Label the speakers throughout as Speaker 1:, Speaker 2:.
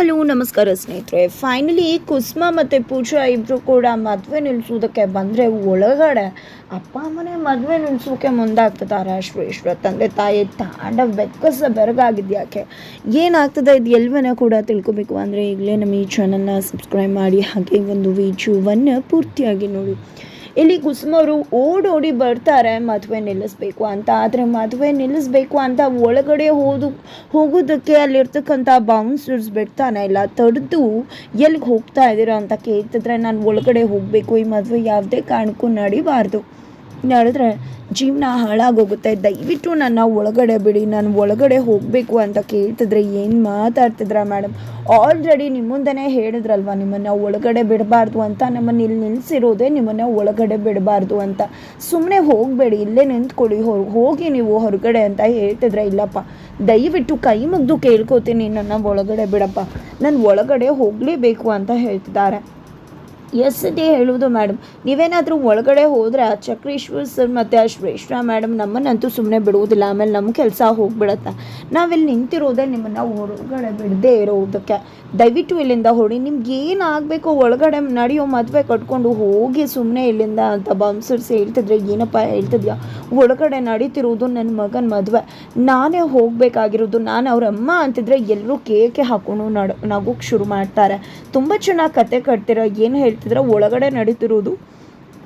Speaker 1: Hello, ನಮಸ್ಕಾರ ಸ್ನೇಹಿತರೆ. Finally Kusma ಮತ್ತು ಪೂಜಾ ಇಬ್ಬರು ಕೂಡ ಮದುವೆ ನಿಲ್ಲಿಸೋದಕ್ಕೆ ಬಂದರೆ ಒಳಗಡೆ ಅಪ್ಪ ಅಮ್ಮನೇ ಮದುವೆ ನಿಲ್ಲಿಸೋಕೆ ಮುಂದಾಗ್ತಿದ್ದಾರೆ. ಶ್ರೇಷ್ಠ ತಂದೆ ತಾಯಿ ತಾಂಡ ಬೆಕ್ಕಸ ಬೆರಗಾಗಿದ್ಯಾಕೆ ಏನಾಗ್ತದೆ ಇದು ಎಲ್ವನೇ ಕೂಡ ತಿಳ್ಕೊಬೇಕು ಅಂದರೆ ಈಗಲೇ ನಮ್ಮ ಈ ಚಾನಲ್ನ ಸಬ್ಸ್ಕ್ರೈಬ್ ಮಾಡಿ, ಹಾಗೆ ಒಂದು ವಿಡಿಯೋವನ್ನು ಪೂರ್ತಿಯಾಗಿ ನೋಡಿ. ಇಲ್ಲಿ ಕುಸುಮರು ಓಡೋಡಿ ಬರ್ತಾರೆ, ಮದುವೆ ನಿಲ್ಲಿಸ್ಬೇಕು ಅಂತ. ಆದರೆ ಮದುವೆ ನಿಲ್ಲಿಸ್ಬೇಕು ಅಂತ ಒಳಗಡೆ ಹೋದು, ಹೋಗೋದಕ್ಕೆ ಅಲ್ಲಿರ್ತಕ್ಕಂಥ ಬೌನ್ಸರ್ಸ್ ಬಿಡ್ತಾನೆ ಇಲ್ಲ. ತಡೆದು ಎಲ್ಲಿಗೆ ಹೋಗ್ತಾ ಇದ್ದೀರಾ ಅಂತ ಕೇಳ್ತಿದ್ರೆ ನಾನು ಒಳಗಡೆ ಹೋಗಬೇಕು. ಈ ಮದುವೆ ಯಾವುದೇ ಕಾರಣಕ್ಕೂ ನಡಿಬಾರ್ದು. ನಡೆದ್ರೆ ಜೀವನ ಹಾಳಾಗೋಗುತ್ತೆ. ದಯವಿಟ್ಟು ನನ್ನ ಒಳಗಡೆ ಬಿಡಿ, ನಾನು ಒಳಗಡೆ ಹೋಗಬೇಕು ಅಂತ ಕೇಳ್ತಿದ್ರೆ ಏನು ಮಾತಾಡ್ತಿದ್ರ ಮೇಡಮ್ ಆಲ್ರೆಡಿ ನಿಮ್ಮ ಮುಂದೆನೇ ಹೇಳಿದ್ರಲ್ವ, ನಿಮ್ಮನ್ನು ಒಳಗಡೆ ಬಿಡಬಾರ್ದು ಅಂತ, ನಮ್ಮನ್ನು ಇಲ್ಲಿ ನಿಲ್ಲಿಸಿರೋದೇ ನಿಮ್ಮನ್ನು ಒಳಗಡೆ ಬಿಡಬಾರ್ದು ಅಂತ. ಸುಮ್ಮನೆ ಹೋಗಬೇಡಿ, ಇಲ್ಲೇ ನಿಂತ್ಕೊಳ್ಳಿ ಹೊರ ಹೋಗಿ ನೀವು ಹೊರಗಡೆ ಅಂತ ಹೇಳ್ತಿದ್ರೆ ಇಲ್ಲಪ್ಪ. ದಯವಿಟ್ಟು ಕೈ ಮುಗ್ದು ಕೇಳ್ಕೊತೀನಿ, ನನ್ನ ಒಳಗಡೆ ಬಿಡಪ್ಪ. ನಾನು ಒಳಗಡೆ ಹೋಗಲೇಬೇಕು ಅಂತ ಹೇಳ್ತಿದ್ದಾರೆ. ಎಸ್ ಡೇ ಹೇಳುವುದು ಮೇಡಮ್ ನೀವೇನಾದರೂ ಒಳಗಡೆ ಹೋದರೆ ಆ ಚಕ್ರೇಶ್ವರ್ ಸರ್ ಮತ್ತು ಆ ಶ್ರೇಷ್ಠ ಮೇಡಮ್ ನಮ್ಮನ್ನಂತೂ ಸುಮ್ಮನೆ ಬಿಡುವುದಿಲ್ಲ. ಆಮೇಲೆ ನಮ್ಮ ಕೆಲಸ ಹೋಗಿಬಿಡತ್ತೆ. ನಾವಿಲ್ಲಿ ನಿಂತಿರೋದೇ ನಿಮ್ಮನ್ನು ಹೊರಗಡೆ ಬಿಡದೇ ಇರೋದಕ್ಕೆ. ದಯವಿಟ್ಟು ಇಲ್ಲಿಂದ ಹೊಡಿ. ನಿಮ್ಗೆ ಏನು ಆಗಬೇಕು ಒಳಗಡೆ ನಡೆಯೋ ಮದುವೆ ಕಟ್ಕೊಂಡು ಹೋಗಿ ಸುಮ್ಮನೆ ಇಲ್ಲಿಂದ ಅಂತ ಬೌನ್ಸರ್ಸ್ ಹೇಳ್ತಿದ್ರೆ, ಏನಪ್ಪ ಹೇಳ್ತಿದ್ಯಾ? ಒಳಗಡೆ ನಡೀತಿರೋದು ನನ್ನ ಮಗನ ಮದುವೆ. ನಾನೇ ಹೋಗಬೇಕಾಗಿರೋದು. ನಾನು ಅವ್ರ ಅಮ್ಮ ಅಂತಿದ್ರೆ ಎಲ್ಲರೂ ಕೇಕೆ ಹಾಕೊಂಡು ನಡ ಶುರು ಮಾಡ್ತಾರೆ. ತುಂಬ ಚೆನ್ನಾಗಿ ಕತೆ ಕಟ್ತಿರೋ? ಏನು ಹೇಳ್ತಿದ್ರೆ ಒಳಗಡೆ ನಡೀತಿರೋದು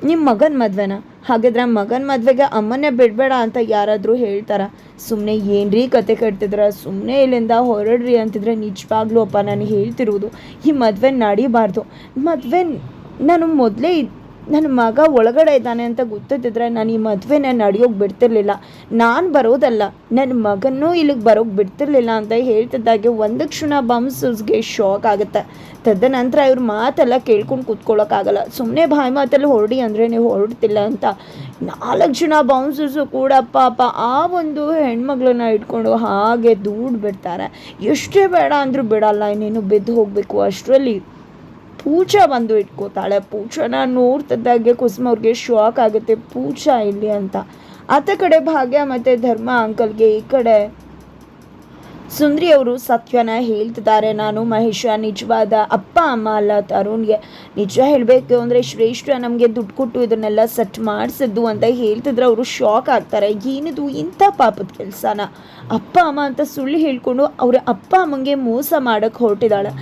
Speaker 1: ನಿಮ್ಮ ಮಗನ ಮದುವೆನ. ಹಾಗಿದ್ರೆ ಮಗನ ಮದುವೆಗೆ ಅಮ್ಮನೇ ಬಿಡಬೇಡ ಅಂತ ಯಾರಾದರೂ ಹೇಳ್ತಾರ. ಸುಮ್ಮನೆ ಏನ್ರಿ ಕತೆ ಕಟ್ತಿದ್ರ ಸುಮ್ಮನೆ ಇಲ್ಲಿಂದ ಹೊರಡ್ರಿ ಅಂತಿದ್ರೆ ನಿಜವಾಗ್ಲೂ ಅಪ್ಪ ನಾನು ಹೇಳ್ತಿರೋದು, ಈ ಮದುವೆ ನಡೀಬಾರ್ದು. ಮದುವೆ ನಾನು ಮೊದಲೇ ನನ್ನ ಮಗ ಒಳಗಡೆ ಇದ್ದಾನೆ ಅಂತ ಗೊತ್ತಿದ್ದರೆ ನಾನು ಈ ಮದುವೆನ ನಡೆಯೋಕೆ ಬಿಡ್ತಿರ್ಲಿಲ್ಲ. ನಾನು ಬರೋದಲ್ಲ. ನನ್ನ ಮಗನೂ ಇಲ್ಲಿಗೆ ಬರೋಕ್ಕೆ ಬಿಡ್ತಿರ್ಲಿಲ್ಲ ಅಂತ ಹೇಳ್ತಿದ್ದಾಗೆ ಒಂದು ಕ್ಷಣ ಬಂಬ್ಸಸ್ಗೆ ಶಾಕ್ ಆಗುತ್ತೆ. ತದನಂತರ ಇವ್ರ ಮಾತೆಲ್ಲ ಕೇಳ್ಕೊಂಡು ಕೂತ್ಕೊಳ್ಳೋಕ್ಕಾಗಲ್ಲ ಸುಮ್ಮನೆ ಬಾಯಿ ಮಾತಲ್ಲಿ ಹೊರಡಿ ಅಂದರೆ ನೀವು ಹೊರಡ್ತಿಲ್ಲ ಅಂತ. ನಾಲ್ಕು ಜನ ಬೌನ್ಸಸ್ಸು ಕೂಡ ಪಾಪ ಆ ಒಂದು ಹೆಣ್ಮಗಳನ್ನ ಇಟ್ಕೊಂಡು ಹಾಗೆ ದೂಡ್ ಬಿಡ್ತಾರೆ ಎಷ್ಟೇ ಬೇಡ ಅಂದರೂ ಬಿಡಲ್ಲ, ಇನ್ನೇನು ಬಿದ್ದು ಹೋಗಬೇಕು. ಅಷ್ಟರಲ್ಲಿ ಪೂಜಾ ಬಂದು ಇಟ್ಕೋತಾಳೆ. ಪೂಜಾನ ನೋಡ್ತಿದ್ದಾಗೆ ಕುಸುಮ ಅವ್ರಿಗೆ ಶಾಕ್ ಆಗುತ್ತೆ. ಪೂಜಾ ಇಲ್ಲಿ ಅಂತ. ಆತ ಕಡೆ ಭಾಗ್ಯ ಮತ್ತು ಧರ್ಮ ಅಂಕಲ್ಗೆ ಈ ಕಡೆ ಸುಂದ್ರಿ ಅವರು ಸತ್ಯನ ಹೇಳ್ತಿದ್ದಾರೆ. ನಾನು ಮಹೇಶ, ನಿಜವಾದ ಅಪ್ಪ, ಅಮ್ಮ ಅಲ್ಲ ತರುಣ್ಗೆ. ನಿಜ ಹೇಳಬೇಕು ಅಂದರೆ ಶ್ರೇಷ್ಠ ನಮಗೆ ದುಡ್ಡು ಕೊಟ್ಟು ಇದನ್ನೆಲ್ಲ ಸೆಟ್ ಮಾಡಿಸಿದ್ದು ಅಂತ ಹೇಳ್ತಿದ್ರೆ ಅವರು ಶಾಕ್ ಆಗ್ತಾರೆ. ಏನಿದು ಇಂಥ ಪಾಪದ ಕೆಲಸನ? ಅಪ್ಪ, ಅಮ್ಮ ಅಂತ ಸುಳ್ಳು ಹೇಳ್ಕೊಂಡು ಅವರ ಅಪ್ಪ ಅಮ್ಮಂಗೆ ಮೋಸ ಮಾಡೋಕ್ಕೆ ಹೊರಟಿದ್ದಾಳೆ.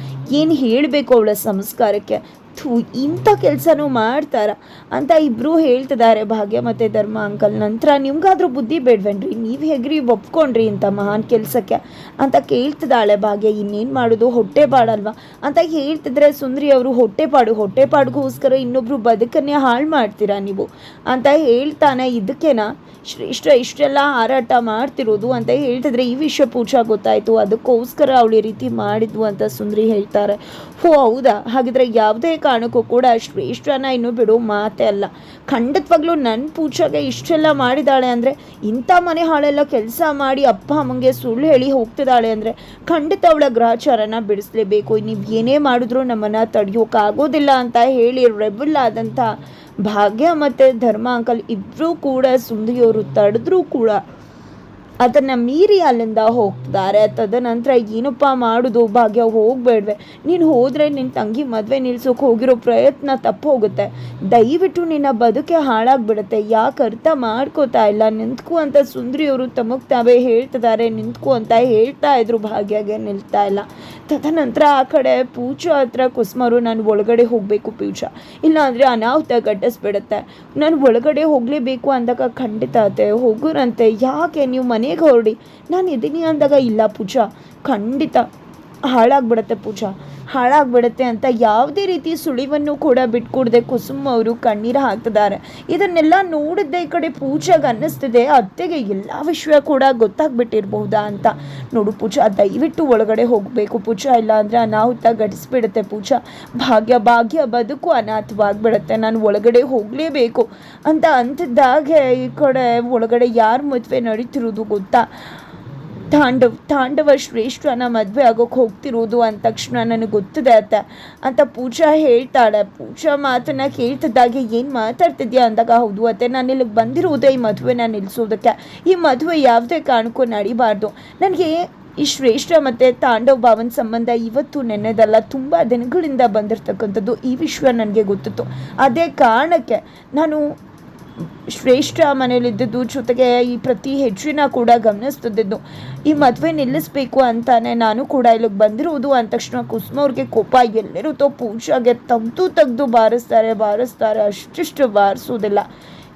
Speaker 1: ಏನು ಹೇಳಬೇಕು ಅವಳ ಸಂಸ್ಕಾರಕ್ಕೆ? ಥೂ ಇಂಥ ಕೆಲಸನೂ ಮಾಡ್ತಾರ ಅಂತ ಇಬ್ಬರು ಹೇಳ್ತಿದ್ದಾರೆ ಭಾಗ್ಯ ಮತ್ತು ಧರ್ಮ ಅಂಕಲ್. ನಂತರ ನಿಮ್ಗಾದ್ರೂ ಬುದ್ಧಿ ಬೇಡ್ವೇನ್ರಿ? ನೀವು ಹೇಗ್ರಿ, ಒಪ್ಕೊಂಡ್ರಿ ಇಂಥ ಮಹಾನ್ ಕೆಲಸಕ್ಕೆ ಅಂತ ಕೇಳ್ತಿದ್ದಾಳೆ ಭಾಗ್ಯ. ಇನ್ನೇನು ಮಾಡೋದು? ಹೊಟ್ಟೆ ಪಾಡಲ್ವಾ? ಅಂತ ಹೇಳ್ತಿದ್ರೆ ಸುಂದ್ರಿ ಅವರು, ಹೊಟ್ಟೆ ಪಾಡು, ಹೊಟ್ಟೆ ಪಾಡ್ಗೋಸ್ಕರ ಇನ್ನೊಬ್ರು ಬದುಕನ್ನೇ ಹಾಳು ಮಾಡ್ತೀರಾ ನೀವು? ಅಂತ ಹೇಳ್ತಾನೆ. ಇದಕ್ಕೇನಾ? ಇಷ್ಟ ಇಷ್ಟೆಲ್ಲ ಹಾರಾಟ ಮಾಡ್ತಿರೋದು ಅಂತ ಹೇಳ್ತಿದ್ರೆ ಈ ವಿಷಯ ಪೂಜಾ ಗೊತ್ತಾಯಿತು. ಅದಕ್ಕೋಸ್ಕರ ಅವಳು ಈ ರೀತಿ ಮಾಡಿದ್ವು ಅಂತ ಸುಂದ್ರಿ ಹೇಳ್ತಾರೆ. ಹೋ, ಹೌದಾ? ಹಾಗಿದ್ರೆ ಯಾವುದೇ ಕಾರಣಕ್ಕೂ ಕೂಡ ಶ್ರೇಷ್ಠನ ಇನ್ನು ಬಿಡು ಮಾತೇ ಅಲ್ಲ. ಖಂಡಿತವಾಗ್ಲೂ ನನ್ನ ಪೂಜಾಗೆ ಇಷ್ಟೆಲ್ಲ ಮಾಡಿದಾಳೆ ಅಂದರೆ ಇಂಥ ಮನೆ ಹಾಳೆಲ್ಲ ಕೆಲಸ ಮಾಡಿ ಅಪ್ಪ ಅಮ್ಮಂಗೆ ಸುಳ್ಳು ಹೇಳಿ ಹೋಗ್ತಿದ್ದಾಳೆ ಅಂದರೆ ಖಂಡಿತ ಅವಳ ಗ್ರಹಚಾರನ ಬಿಡಿಸ್ಲೇಬೇಕು. ನೀವು ಏನೇ ಮಾಡಿದ್ರೂ ನಮ್ಮನ್ನು ತಡೆಯೋಕ್ಕಾಗೋದಿಲ್ಲ ಅಂತ ಹೇಳಿ ರೆಬಲ್ ಆದಂಥ ಭಾಗ್ಯ ಮತ್ತು ಧರ್ಮ ಅಂಕಲ್ ಇಬ್ಬರೂ ಕೂಡ ಸುಂದರಿಯವರು ತಡೆದ್ರೂ ಕೂಡ ಅದನ್ನು ಮೀರಿ ಅಲ್ಲಿಂದ ಹೋಗ್ತಿದ್ದಾರೆ. ತದನಂತರ ಏನಪ್ಪ ಮಾಡೋದು? ಭಾಗ್ಯ ಹೋಗಬೇಡ್ವೆ. ನೀನು ಹೋದರೆ ನಿನ್ನ ತಂಗಿ ಮದುವೆ ನಿಲ್ಸೋಕೆ ಹೋಗಿರೋ ಪ್ರಯತ್ನ ತಪ್ಪು ಹೋಗುತ್ತೆ. ದಯವಿಟ್ಟು ನಿನ್ನ ಬದುಕೆ ಹಾಳಾಗ್ಬಿಡುತ್ತೆ. ಯಾಕೆ ಅರ್ಥ ಮಾಡ್ಕೋತಾ ಇಲ್ಲ? ನಿಂತ್ಕು ಅಂತ ಸುಂದರಿಯವರು ತಮಗೆ ತಾವೇ ಹೇಳ್ತಿದ್ದಾರೆ. ನಿಂತ್ಕು ಅಂತ ಹೇಳ್ತಾ ಇದ್ರು ಭಾಗ್ಯಗೆ ನಿಲ್ತಾ ಇಲ್ಲ. ತದನಂತರ ಆ ಕಡೆ ಪೂಜಾ ಹತ್ರ ಕುಸುಮರು, ನಾನು ಒಳಗಡೆ ಹೋಗಬೇಕು ಪೂಜಾ. ಇಲ್ಲಾಂದರೆ ಅನಾಹುತ ಗಟ್ಟಿಸ್ಬಿಡತ್ತೆ ನಾನು ಒಳಗಡೆ ಹೋಗಲೇಬೇಕು ಅಂದಾಗ ಖಂಡಿತ ಅತ್ತೆ. ಹೋಗುರಂತೆ ಯಾಕೆ? ನೀವು ಮನೆಗೆ ನಾನು ಇದ್ದೀನಿ ಅಂದಾಗ ಇಲ್ಲ ಪೂಜಾ ಖಂಡಿತ ಹಾಳಾಗ್ಬಿಡತ್ತೆ ಪೂಜಾ. ಹಾಳಾಗ್ಬಿಡುತ್ತೆ ಅಂತ ಯಾವುದೇ ರೀತಿ ಸುಳಿವನ್ನು ಕೂಡ ಬಿಟ್ಕೊಡದೆ ಕುಸುಮ್ ಅವರು ಕಣ್ಣೀರು ಹಾಕ್ತಿದ್ದಾರೆ ಇದನ್ನೆಲ್ಲ ನೋಡಿದ್ದೆ ಈ ಕಡೆ ಪೂಜಾಗೆ ಅನ್ನಿಸ್ತಿದೆ. ಅತ್ತೆಗೆ ಎಲ್ಲ ವಿಷಯ ಕೂಡ ಗೊತ್ತಾಗ್ಬಿಟ್ಟಿರ್ಬಹುದಾ ಅಂತ. ನೋಡು ಪೂಜಾ, ದಯವಿಟ್ಟು ಒಳಗಡೆ ಹೋಗಬೇಕು ಪೂಜಾ, ಇಲ್ಲ ಅಂದರೆ ಅನಾಹುತ ಘಟಿಸ್ಬಿಡುತ್ತೆ ಪೂಜಾ. ಭಾಗ್ಯ ಭಾಗ್ಯ ಬದುಕು ಅನಾಥವಾಗ್ಬಿಡುತ್ತೆ. ನಾನು ಒಳಗಡೆ ಹೋಗಲೇಬೇಕು ಅಂತ ಅಂತಿದ್ದಾಗೆ ಈ ಕಡೆ ಒಳಗಡೆ ಯಾರು ಮದುವೆ ನಡೀತಿರೋದು ಗೊತ್ತಾ? ತಾಂಡವ್, ತಾಂಡವ ಶ್ರೇಷ್ಠನ ಮದುವೆ ಆಗೋಕೆ ಹೋಗ್ತಿರೋದು ಅಂದ ತಕ್ಷಣ ನನಗೆ ಗೊತ್ತಿದೆ ಅತ್ತ. ಅಂತ ಪೂಜಾ ಹೇಳ್ತಾಳೆ. ಪೂಜಾ ಮಾತನ್ನ ಕೇಳ್ತಿದ್ದಾಗೆ ಏನು ಮಾತಾಡ್ತಿದ್ಯಾ ಅಂದಾಗ, ಹೌದು ಅತ್ತೆ, ನಾನು ಇಲ್ಲಿಗೆ ಬಂದಿರುವುದೇ ಈ ಮದುವೆನ ನಿಲ್ಲಿಸೋದಕ್ಕೆ ಈ ಮದುವೆ ಯಾವುದೇ ಕಾರಣಕ್ಕೂ ನಡಿಬಾರ್ದು. ನನಗೆ ಈ ಶ್ರೇಷ್ಠ ಮತ್ತು ತಾಂಡವ ಭಾವನ ಸಂಬಂಧ ಇವತ್ತು ನೆನ್ನೆದಲ್ಲ ತುಂಬ ದಿನಗಳಿಂದ ಬಂದಿರತಕ್ಕಂಥದ್ದು ಈ ವಿಷಯ ನನಗೆ ಗೊತ್ತಿತ್ತು. ಅದೇ ಕಾರಣಕ್ಕೆ ನಾನು ಶ್ರೇಷ್ಠ ಮನೇಲಿದ್ದದ್ದು ಜೊತೆಗೆ ಈ ಪ್ರತಿ ಹೆಜ್ಜೆನ ಕೂಡ ಗಮನಿಸ್ತಿದ್ದು ಈ ಮದುವೆ ನಿಲ್ಲಿಸ್ಬೇಕು ಅಂತಾನೆ ನಾನು ಕೂಡ ಇಲ್ಲಿಗೆ ಬಂದಿರುವುದು. ಅಂದ ತಕ್ಷಣ ಕುಸುಮ ಅವ್ರಿಗೆ ಕೋಪ ಎಲ್ಲಿರುತ್ತೋ ಪೂಜಾಗೆ ತಂತು ತೆಗ್ದು ಬಾರಿಸ್ತಾರೆ ಬಾರಿಸ್ತಾರೆ. ಅಷ್ಟಿಷ್ಟು ಬಾರಿಸೋದಿಲ್ಲ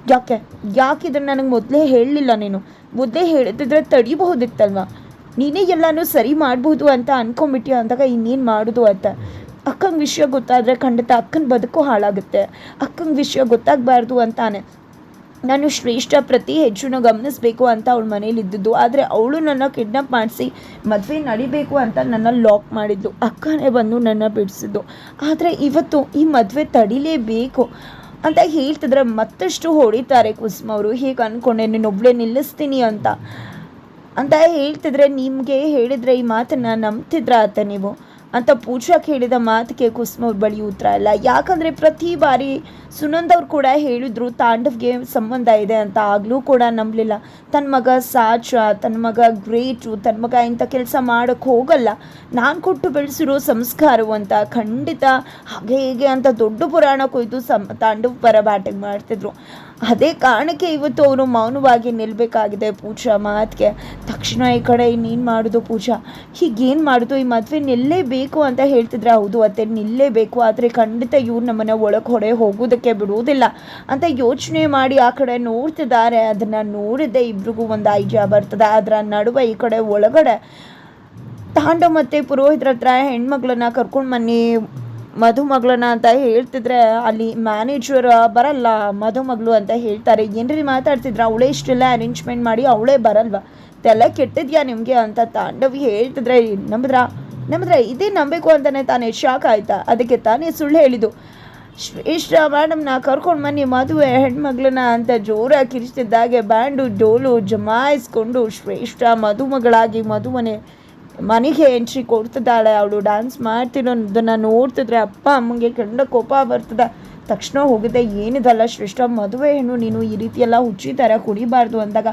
Speaker 1: ಯಾಕೆ? ಯಾಕೆ ಇದನ್ನು ನನಗೆ ಮೊದಲೇ ಹೇಳಲಿಲ್ಲ ನೀನು? ಮೊದಲೇ ಹೇಳಿದ್ರೆ ತಡಿಬಹುದಿತ್ತಲ್ವ? ನೀನೇ ಎಲ್ಲನೂ ಸರಿ ಮಾಡ್ಬೋದು ಅಂತ ಅನ್ಕೊಂಬಿಟ್ಟಿ ಅಂದಾಗ ಇನ್ನೇನು ಮಾಡೋದು ಅಂತ. ಅಕ್ಕಂಗೆ ವಿಷಯ ಗೊತ್ತಾದರೆ ಖಂಡಿತ ಅಕ್ಕನ ಬದುಕು ಹಾಳಾಗುತ್ತೆ. ಅಕ್ಕಂಗೆ ವಿಷಯ ಗೊತ್ತಾಗಬಾರ್ದು ಅಂತಾನೆ. ನಾನು ಶ್ರೇಷ್ಠ ಪ್ರತಿ ಹೆಚ್ಚು ಗಮನಿಸಬೇಕು ಅಂತ ಅವಳ ಮನೇಲಿ ಇದ್ದಿದ್ದು ಆದರೆ ಅವಳು ನನ್ನ ಕಿಡ್ನಾಪ್ ಮಾಡಿಸಿ ಮದುವೆ ನಡಿಬೇಕು ಅಂತ ನನ್ನ ಲಾಕ್ ಮಾಡಿದ್ದು ಅಕ್ಕನೇ ಬಂದು ನನ್ನ ಬಿಡಿಸಿದ್ದು. ಆದರೆ ಇವತ್ತು ಈ ಮದುವೆ ತಡಿಲೇಬೇಕು ಅಂತ ಹೇಳ್ತಿದ್ರೆ ಮತ್ತಷ್ಟು ಹೊಡಿತಾರೆ ಕುಸುಮ ಅವರು. ಹೀಗೆ ಅಂದ್ಕೊಂಡೆ ನೀನೊಬ್ಬಳೇ ನಿಲ್ಲಿಸ್ತೀನಿ ಅಂತ. ಅಂತ ಹೇಳ್ತಿದ್ರೆ ನಿಮಗೆ ಹೇಳಿದರೆ ಈ ಮಾತನ್ನು ನಂಬ್ತಿದ್ರ ಆತ ನೀವು? ಅಂತ ಪೂಜಾಕ್ ಹೇಳಿದ ಮಾತಿಗೆ ಕುಸುಮ ಅವ್ರ ಬಳಿ ಉತ್ತರ ಇಲ್ಲ ಯಾಕಂದರೆ ಪ್ರತಿ ಬಾರಿ ಸುನಂದ್ ಅವ್ರು ಕೂಡ ಹೇಳಿದ್ರು, ತಾಂಡವ್ಗೆ ಸಂಬಂಧ ಇದೆ ಅಂತ ಆಗಲೂ ಕೂಡ ನಂಬಲಿಲ್ಲ. ತನ್ನ ಮಗ ಸಾಚ ತನ್ನ ಮಗ ಗ್ರೇಟು ತನ್ನ ಮಗ ಇಂಥ ಕೆಲಸ ಮಾಡೋಕ್ಕೆ ಹೋಗಲ್ಲ. ನಾನು ಕೊಟ್ಟು ಬೆಳೆಸಿರೋ ಸಂಸ್ಕಾರವು ಅಂತ ಖಂಡಿತ ಹಾಗೆ ಹೀಗೆ ಅಂತ ದೊಡ್ಡ ಪುರಾಣ ಕೊಯ್ದು ಸಮ್ ತಾಂಡವ್ ಪರ ಬ್ಯಾಟಿಂಗ್ ಮಾಡ್ತಿದ್ರು. ಅದೇ ಕಾರಣಕ್ಕೆ ಇವತ್ತು ಅವರು ಮೌನವಾಗಿ ನಿಲ್ಲಬೇಕಾಗಿದೆ ಪೂಜಾ ಮಾತಿಗೆ. ತಕ್ಷಣ ಈ ಕಡೆ ಇನ್ನೇನು ಮಾಡೋದು ಪೂಜಾ? ಹೀಗೇನು ಮಾಡೋದು? ಈ ಮದುವೆ ನಿಲ್ಲೇಬೇಕು ಅಂತ ಹೇಳ್ತಿದ್ರೆ ಹೌದು, ಅತ್ತೆ ನಿಲ್ಲೇಬೇಕು. ಆದರೆ ಖಂಡಿತ ಇವ್ರು ನಮ್ಮನ್ನ ಒಳಗೆ ಹೊಡೆ ಹೋಗೋದಕ್ಕೆ ಬಿಡುವುದಿಲ್ಲ ಅಂತ ಯೋಚನೆ ಮಾಡಿ ಆ ಕಡೆ ನೋಡ್ತಿದ್ದಾರೆ. ಅದನ್ನು ನೋಡಿದ್ದೆ ಇಬ್ರಿಗೂ ಒಂದು ಐಡಿಯಾ ಬರ್ತದೆ. ಅದರ ನಡುವೆ ಈ ಕಡೆ ಒಳಗಡೆ ತಾಂಡವ ಮತ್ತು ಪುರೋಹಿತರ ಹತ್ರ ಹೆಣ್ಮಗಳನ್ನ ಕರ್ಕೊಂಡು ಬನ್ನಿ ಮಧುಮಗಳನ್ನ ಅಂತ ಹೇಳ್ತಿದ್ರೆ ಅಲ್ಲಿ ಮ್ಯಾನೇಜರ್ ಬರಲ್ಲ ಮಧುಮಗಳು ಅಂತ ಹೇಳ್ತಾರೆ. ಏನ್ರಿ ಮಾತಾಡ್ತಿದ್ರೆ? ಅವಳೇ ಇಷ್ಟೆಲ್ಲ ಅರೇಂಜ್ಮೆಂಟ್ ಮಾಡಿ ಅವಳೇ ಬರಲ್ವಾ? ತೆಲ್ಲ ಕೆಟ್ಟಿದ್ಯಾ ನಿಮಗೆ ಅಂತ ತಾಂಡವಿ ಹೇಳ್ತಿದ್ರೆ ನಂಬಿದ್ರ ನಂಬಿದ್ರೆ ಇದೇ ನಂಬಬೇಕು ಅಂತಾನೆ ತಾನೇ ಶಾಕ್ ಆಯ್ತಾ? ಅದಕ್ಕೆ ತಾನೇ ಸುಳ್ಳು ಹೇಳಿದ್ದು. ಶ್ರೇಷ್ಠ ಮೇಡಮ್ನ ಕರ್ಕೊಂಡು ಬನ್ನಿ ಮದುವೆ ಹೆಣ್ಮಗಳನ್ನ ಅಂತ ಜೋರಾಗಿ ಕಿರಿಸ್ತಿದ್ದಾಗೆ ಬ್ಯಾಂಡು ಡೋಲು ಜಮಾಯಿಸ್ಕೊಂಡು ಶ್ರೇಷ್ಠ ಮದುಮಗಳಾಗಿ ಮದುವನೆ ಮನೆಗೆ ಎಂಟ್ರಿ ಕೊಡ್ತಿದ್ದಾಳೆ. ಅವಳು ಡ್ಯಾನ್ಸ್ ಮಾಡ್ತಿರೋದನ್ನು ನೋಡ್ತಿದ್ರೆ ಅಪ್ಪ ಅಮ್ಮಂಗೆ ಕಂಡ ಕೋಪ ಬರ್ತದೆ. ತಕ್ಷಣ ಹೋಗಿದೆ ಏನಿದಲ್ಲ ಶ್ರೇಷ್ಠ ಮದುವೆ ಹೆಣ್ಣು, ನೀನು ಈ ರೀತಿ ಎಲ್ಲ ಹುಚ್ಚಿ ಥರ ಕುಡಿಬಾರ್ದು ಅಂದಾಗ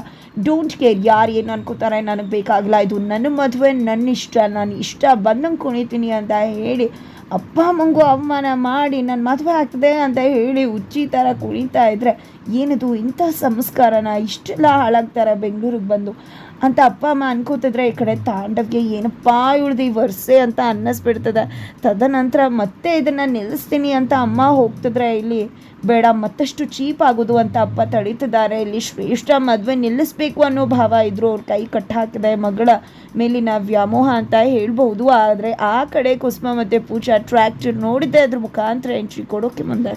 Speaker 1: ಡೋಂಟ್ ಕೇರ್ ಯಾರು ಏನು ಅನ್ಕೋತಾರೆ ನನಗೆ ಬೇಕಾಗಿಲ್ಲ. ಇದು ನನ್ನ ಮದುವೆ ನನ್ನ ಇಷ್ಟ ನಾನು ಇಷ್ಟ ಬಂದಂಗೆ ಕುಣಿತೀನಿ ಅಂತ ಹೇಳಿ ಅಪ್ಪ ಅಮ್ಮಂಗೂ ಅವಮಾನ ಮಾಡಿ ನನ್ನ ಮದುವೆ ಆಗ್ತದೆ ಅಂತ ಹೇಳಿ ಉಚ್ಚಿ ಥರ ಕುಣಿತಾ ಇದ್ದರೆ ಏನಿದು ಇಂಥ ಸಂಸ್ಕಾರನ ಇಷ್ಟೆಲ್ಲ ಹಾಳಾಗ್ತಾರೆ ಬೆಂಗಳೂರಿಗೆ ಬಂದು ಅಂತ ಅಪ್ಪ ಅಮ್ಮ ಅನ್ಕೋತಿದ್ರೆ ಈ ಕಡೆ ತಾಂಡವ್ಗೆ ಏನಪ್ಪ ಇವಳ್ದು ಈ ವರ್ಷೆ ಅಂತ ಅನ್ನಿಸ್ಬಿಡ್ತದೆ. ತದನಂತರ ಮತ್ತೆ ಇದನ್ನು ನಿಲ್ಲಿಸ್ತೀನಿ ಅಂತ ಅಮ್ಮ ಹೋಗ್ತಿದ್ರೆ ಇಲ್ಲಿ ಬೇಡ ಮತ್ತಷ್ಟು ಚೀಪ್ ಆಗೋದು ಅಂತ ಅಪ್ಪ ತಡೀತಿದ್ದಾರೆ. ಇಲ್ಲಿ ಶ್ರೇಷ್ಠ ಮದುವೆ ನಿಲ್ಲಿಸ್ಬೇಕು ಅನ್ನೋ ಭಾವ ಇದ್ರು ಅವ್ರ ಕೈ ಕಟ್ಟಾಕಿದೆ ಮಗಳ ಮೇಲಿನ ವ್ಯಾಮೋಹ ಅಂತ ಹೇಳ್ಬಹುದು. ಆದರೆ ಆ ಕಡೆ ಕುಸುಮ ಮತ್ತು ಪೂಜಾ ಟ್ರ್ಯಾಕ್ಟರ್ ನೋಡಿದ್ದೆ ಅದ್ರ ಮುಖಾಂತರ ಎಂಟ್ರಿ ಕೊಡೋಕೆ ಮುಂದೆ